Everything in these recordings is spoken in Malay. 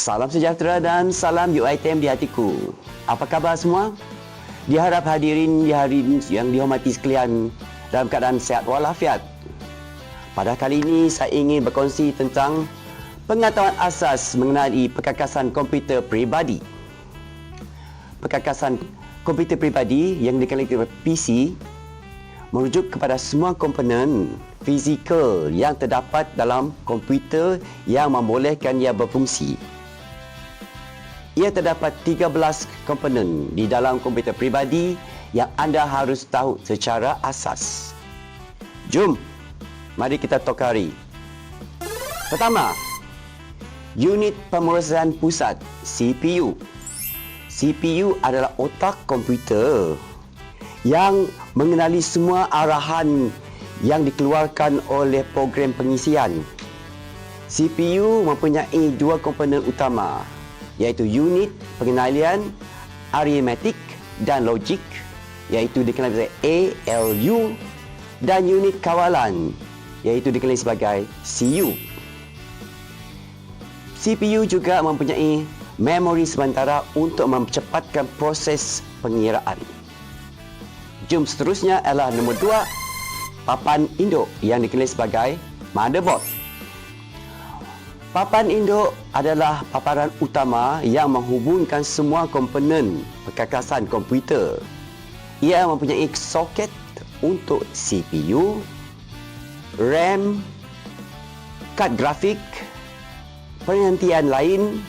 Salam sejahtera dan salam UiTM di hatiku. Apa khabar semua? Diharap hadirin di hari yang dihormati sekalian dalam keadaan sehat walafiat. Pada kali ini saya ingin berkongsi tentang pengetahuan asas mengenai perkakasan komputer peribadi. Perkakasan komputer peribadi yang dikenali PC merujuk kepada semua komponen fizikal yang terdapat dalam komputer yang membolehkan ia berfungsi. Ia terdapat 13 komponen di dalam komputer peribadi yang anda harus tahu secara asas. Jom, mari kita tokari. Pertama, unit pemrosesan pusat CPU. CPU adalah otak komputer yang mengenali semua arahan yang dikeluarkan oleh program pengisian. CPU mempunyai dua komponen utama, iaitu unit pengenalian arithmetic dan logik iaitu dikenali sebagai ALU dan unit kawalan iaitu dikenali sebagai CU. CPU juga mempunyai memori sementara untuk mempercepatkan proses pengiraan. Jom seterusnya adalah nombor dua, papan induk yang dikenali sebagai motherboard. Papan induk adalah paparan utama yang menghubungkan semua komponen perkakasan komputer. Ia mempunyai soket untuk CPU, RAM, kad grafik, penantian lain.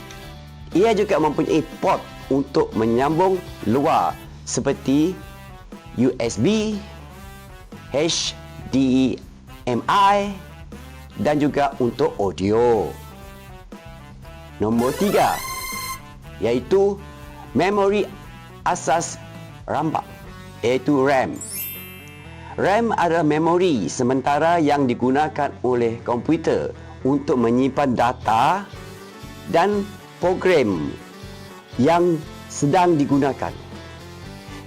Ia juga mempunyai port untuk menyambung luar seperti USB, HDMI dan juga untuk audio. Nombor tiga, iaitu memori asas rambak, iaitu RAM. RAM adalah memori sementara yang digunakan oleh komputer untuk menyimpan data dan program yang sedang digunakan.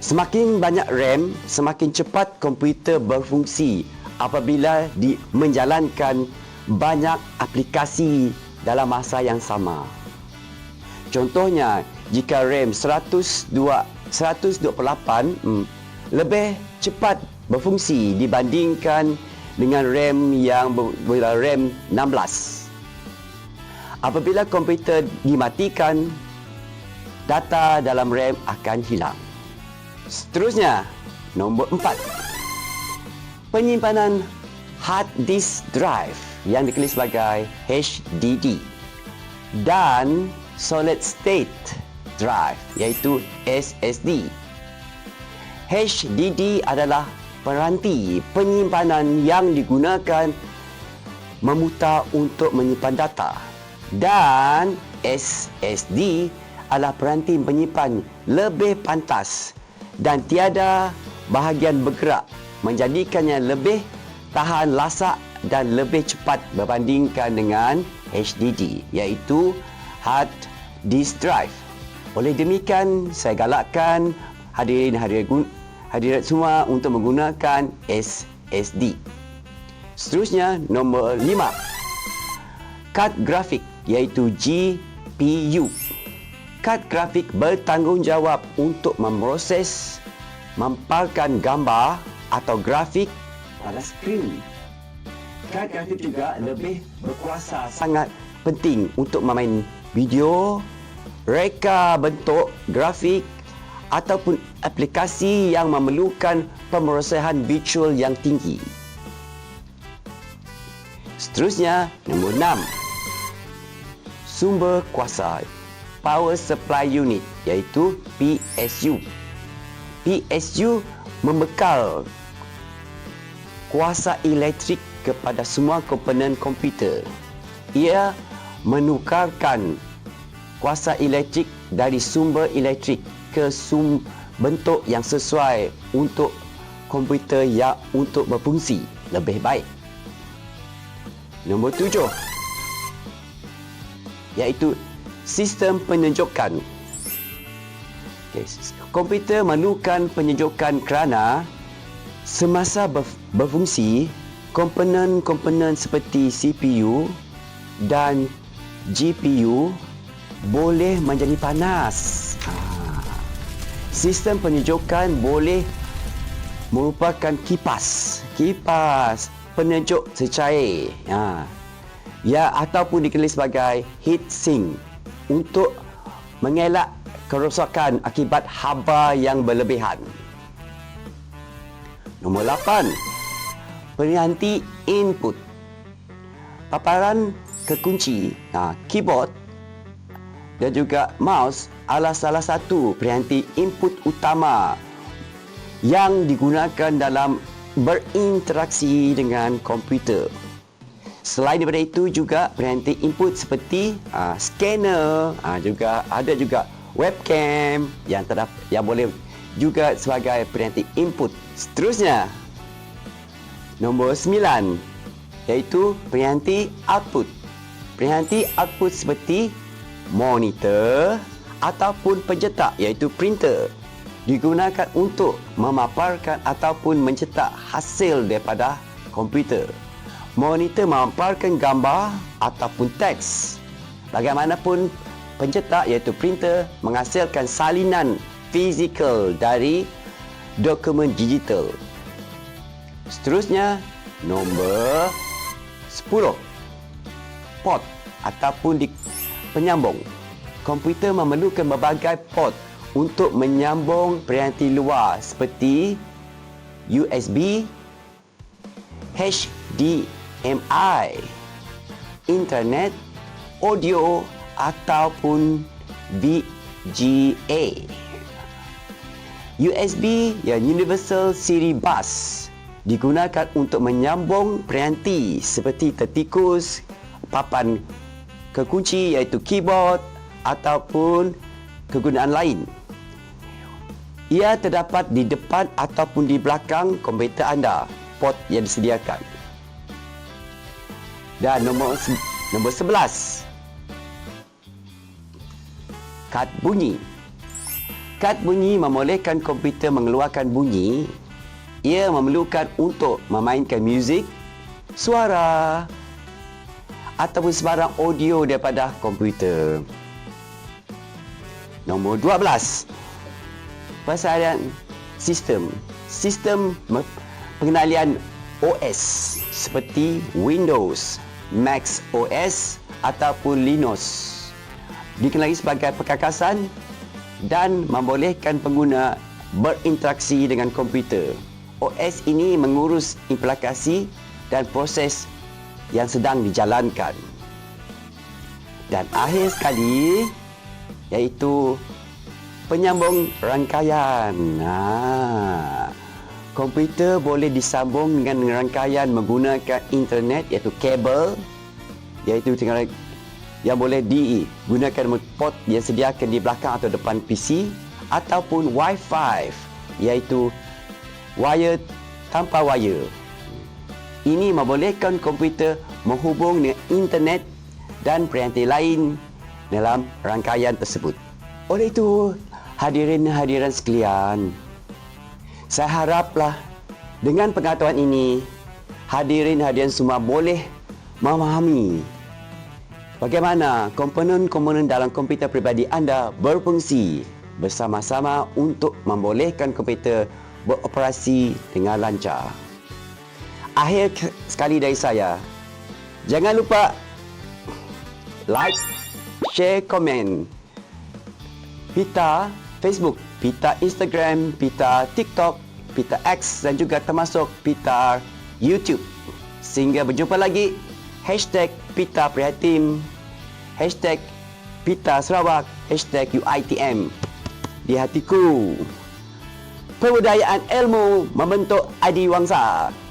Semakin banyak RAM, semakin cepat komputer berfungsi apabila di menjalankan banyak aplikasi dalam masa yang sama. Contohnya, jika RAM 102, 128 hmm, lebih cepat berfungsi dibandingkan dengan RAM yang ber, RAM 16. Apabila komputer dimatikan, data dalam RAM akan hilang. Seterusnya, nombor 4. Penyimpanan hard disk drive yang dikenali sebagai HDD dan solid state drive iaitu SSD. HDD adalah peranti penyimpanan yang digunakan memutar untuk menyimpan data dan SSD adalah peranti penyimpan lebih pantas dan tiada bahagian bergerak menjadikannya lebih tahan lasak dan lebih cepat berbandingkan dengan HDD iaitu hard disk drive. Oleh demikian saya galakkan hadirin hadirin hadirat semua untuk menggunakan SSD. Seterusnya nombor 5. Kad grafik iaitu GPU. Kad grafik bertanggungjawab untuk memproses memparkan gambar atau grafik pada skrin kad grafik juga lebih berkuasa sangat penting untuk memain video, reka bentuk grafik ataupun aplikasi yang memerlukan pemrosesan visual yang tinggi. Seterusnya, nombor 6. Sumber kuasa Power Supply Unit iaitu PSU. PSU membekal kuasa elektrik kepada semua komponen komputer. Ia menukarkan kuasa elektrik dari sumber elektrik ke sum bentuk yang sesuai untuk komputer yang untuk berfungsi lebih baik. Nombor tujuh iaitu sistem penunjukan. Komputer memerlukan penunjukan kerana semasa berfungsi komponen-komponen seperti CPU dan GPU boleh menjadi panas. Ha. Sistem penyejukan boleh merupakan kipas. Kipas penyejuk secair. Ha. Ya ataupun dikenali sebagai heat sink untuk mengelak kerosakan akibat haba yang berlebihan. Nombor 8. Pengganti input. Paparan kekunci, ha, keyboard dan juga mouse adalah salah satu pengganti input utama yang digunakan dalam berinteraksi dengan komputer. Selain daripada itu juga pengganti input seperti uh, scanner, uh, juga ada juga webcam yang terdapat yang boleh juga sebagai pengganti input. Seterusnya, nombor 9 iaitu pengganti output. Pengganti output seperti monitor ataupun pencetak iaitu printer digunakan untuk memaparkan ataupun mencetak hasil daripada komputer. Monitor memaparkan gambar ataupun teks. Bagaimanapun pencetak iaitu printer menghasilkan salinan fizikal dari dokumen digital. Seterusnya, nombor 10. Port ataupun di penyambung. Komputer memerlukan berbagai port untuk menyambung peranti luar seperti USB, HDMI, internet, audio ataupun VGA. USB yang Universal Serial Bus digunakan untuk menyambung peranti seperti tertikus, papan kekunci iaitu keyboard ataupun kegunaan lain. Ia terdapat di depan ataupun di belakang komputer anda, port yang disediakan. Dan nombor nombor 11. Kad bunyi. Kad bunyi membolehkan komputer mengeluarkan bunyi. Ia memerlukan untuk memainkan muzik, suara ataupun sebarang audio daripada komputer. Nombor 12. Persalinan sistem. Sistem pengenalian OS seperti Windows, Mac OS ataupun Linux. Dikenali sebagai perkakasan dan membolehkan pengguna berinteraksi dengan komputer. OS ini mengurus implikasi dan proses yang sedang dijalankan. Dan akhir sekali, iaitu penyambung rangkaian. Ha. Komputer boleh disambung dengan rangkaian menggunakan internet iaitu kabel iaitu tinggal yang boleh digunakan port yang sediakan di belakang atau depan PC ataupun Wi-Fi iaitu wire tanpa wire. Ini membolehkan komputer menghubung dengan internet dan peranti lain dalam rangkaian tersebut. Oleh itu, hadirin-hadiran sekalian, saya haraplah dengan pengetahuan ini, hadirin-hadiran semua boleh memahami bagaimana komponen-komponen dalam komputer pribadi anda berfungsi bersama-sama untuk membolehkan komputer beroperasi dengan lancar. Akhir sekali dari saya, jangan lupa like share, komen. Pita Facebook, Pita Instagram, Pita TikTok, Pita X dan juga termasuk Pita YouTube. Sehingga berjumpa lagi. Hashtag Pita Prihatin. Hashtag Pita Sarawak. Hashtag UITM. Di hatiku. Pembudayaan ilmu membentuk adiwangsa. Wangsa.